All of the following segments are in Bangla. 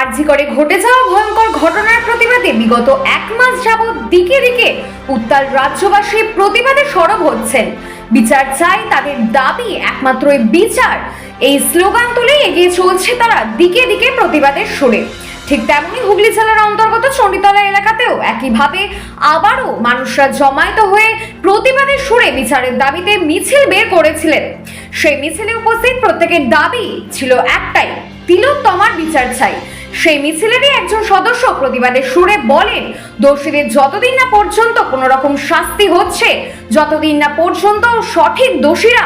আরজি করে ঘটে যাওয়া ভয়ঙ্কর ঘটনার প্রতিবাদে বিগত এক মাস যাবৎ দিকে দিকে উত্তাল রাজ্যবাসী প্রতিবাদে সরব হচ্ছেন। বিচার চাই তাদের দাবি, একমাত্রই বিচার। এই স্লোগান তুলে এগিয়ে চলছে তারা দিকে দিকে প্রতিবাদের সুরে। ঠিক তেমনি হুগলি জেলার অন্তর্গত চণ্ডীতলা এলাকাতেও একইভাবে আবারও মানুষরা জমায়েত হয়ে প্রতিবাদের সুরে বিচারের দাবিতে মিছিল বের করেছিলেন। সেই মিছিলে উপস্থিত প্রত্যেকের দাবি ছিল একটাই, তিলোত্তমার বিচার চাই। সেই মিছিলেরই একজন সদস্য প্রতিবাদের সুরে বলেন, দোষীদের যতদিন না পর্যন্ত কোনো রকম শাস্তি হচ্ছে, যতদিন না পর্যন্ত সঠিক দোষীরা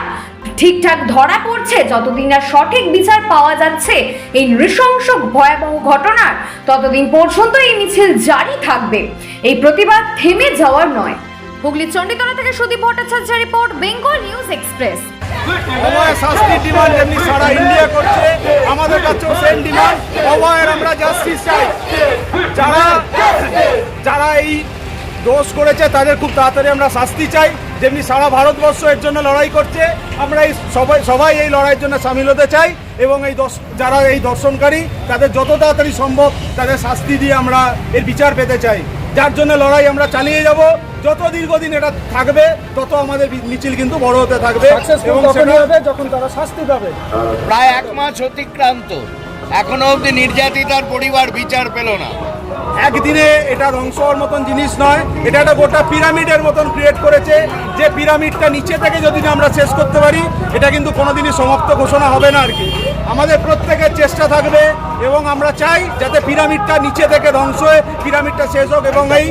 ঠিকঠাক ধরা পড়ছে, যতদিন না সঠিক বিচার পাওয়া যাচ্ছে, এই নৃশংস ভয়াবহ ঘটনার ততদিন পর্যন্ত এই মিছিল জারি থাকবে। এই প্রতিবাদ থেমে যাওয়ার নয়। হুগলি চণ্ডীতলা থেকে সুদীপ ভট্টাচার্যের রিপোর্ট, বেঙ্গল নিউজ এক্সপ্রেস। অভয় শাস্তির ডিমান্ড যেমনি সারা ইন্ডিয়া করছে। আমাদের কাছেও সেম ডিমান্ড অভয়ের আমরা জাস্টিস চাই। যারা যারা এই দোষ করেছে, তাদের খুব তাড়াতাড়ি আমরা শাস্তি চাই। যেমনি সারা ভারতবর্ষ এর জন্য লড়াই করছে, আমরা এই সবাই সবাই এই লড়াইয়ের জন্য সামিল হতে চাই এবং এই যারা এই দর্শনকারী, তাদের যত তাড়াতাড়ি সম্ভব তাদের শাস্তি দিয়ে আমরা এর বিচার পেতে চাই। যার জন্য লড়াই আমরা চালিয়ে যাব। যত দীর্ঘদিন এটা থাকবে তত আমাদের মিছিল কিন্তু বড় হতে থাকবে এবং সেটা যখন তারা শাস্তি পাবে। প্রায় এক মাস অতিক্রান্ত। এখনও অবধি নির্যাতিতার পরিবার বিচার পেল না। একদিনে এটা ধ্বংস হওয়ার মতন জিনিস নয় এটা একটা গোটা পিরামিডের মতন ক্রিয়েট করেছে। যে পিরামিডটা নিচে থেকে যদি না আমরা শেষ করতে পারি এটা কিন্তু কোনোদিনই সমাপ্ত ঘোষণা হবে না আর কি। আমাদের প্রত্যেকের চেষ্টা থাকবে এবং আমরা চাই যাতে পিরামিডটা নিচে থেকে ধ্বংস হয়ে পিরামিডটা শেষ হোক এবং এই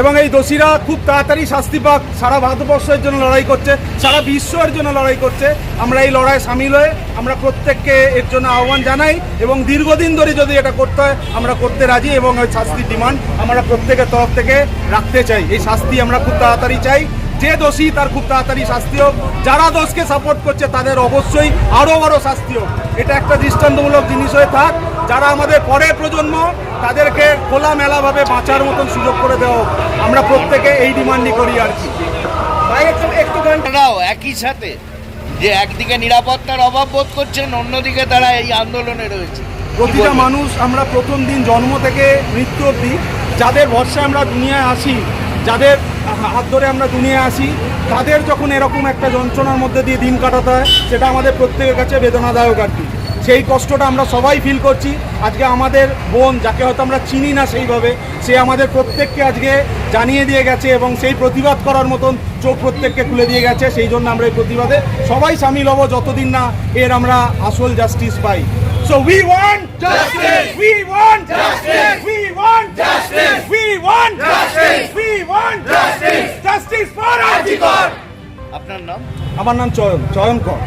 এবং এই দোষীরা খুব তাড়াতাড়ি শাস্তি পাক। সারা ভারতবর্ষের জন্য লড়াই করছে, সারা বিশ্বের জন্য লড়াই করছে। আমরা এই লড়াই সামিল হয়ে আমরা প্রত্যেককে এর জন্য আহ্বান জানাই এবং দীর্ঘদিন ধরে যদি এটা করতে হয়, আমরা করতে রাজি এবং ওই শাস্তির ডিমান্ড আমরা প্রত্যেকের তরফ থেকে রাখতে চাই। এই শাস্তি আমরা খুব তাড়াতাড়ি চাই। যে দোষী তার খুব তাড়াতাড়ি শাস্তি হোক যারা দোষকে সাপোর্ট করছে তাদের অবশ্যই আরও বড় শাস্তি হোক এটা একটা দৃষ্টান্তমূলক জিনিস হয়ে থাক। যারা আমাদের পরের প্রজন্ম তাদেরকে খোলামেলাভাবে বাঁচার মতন সুযোগ করে দেওয়া হোক। আমরা প্রত্যেকে এই ডিমান্ডই করি আর কি। একটু একই সাথে যে একদিকে নিরাপত্তার অভাব বোধ করছেন অন্যদিকে তারা এই আন্দোলনে রয়েছে। প্রতিটা মানুষ আমরা প্রথম দিন জন্ম থেকে মৃত্যু অবধি যাদের ভরসায় আমরা দুনিয়ায় আসি যাদের হাত ধরে আমরা দুনিয়ায় আসি, তাদের যখন এরকম একটা যন্ত্রণার মধ্যে দিয়ে দিন কাটাতে হয়, সেটা আমাদের প্রত্যেকের কাছে বেদনাদায়ক আর কি। সেই কষ্টটা আমরা সবাই ফিল করছি। আজকে আমাদের বোন, যাকে হয়তো আমরা চিনি না সেইভাবে, সে আমাদের প্রত্যেককে আজকে জানিয়ে দিয়ে গেছে এবং সেই প্রতিবাদ করার মতন চোখ প্রত্যেককে খুলে দিয়ে গেছে। সেই জন্য আমরা এই প্রতিবাদে সবাই সামিল হব যতদিন না এর আমরা আসল justice pi. So we want justice we want justice we want justice we want justice we want justice justice for RG Kar আপনার নাম? আমার নাম চয়ন চয়ন কর।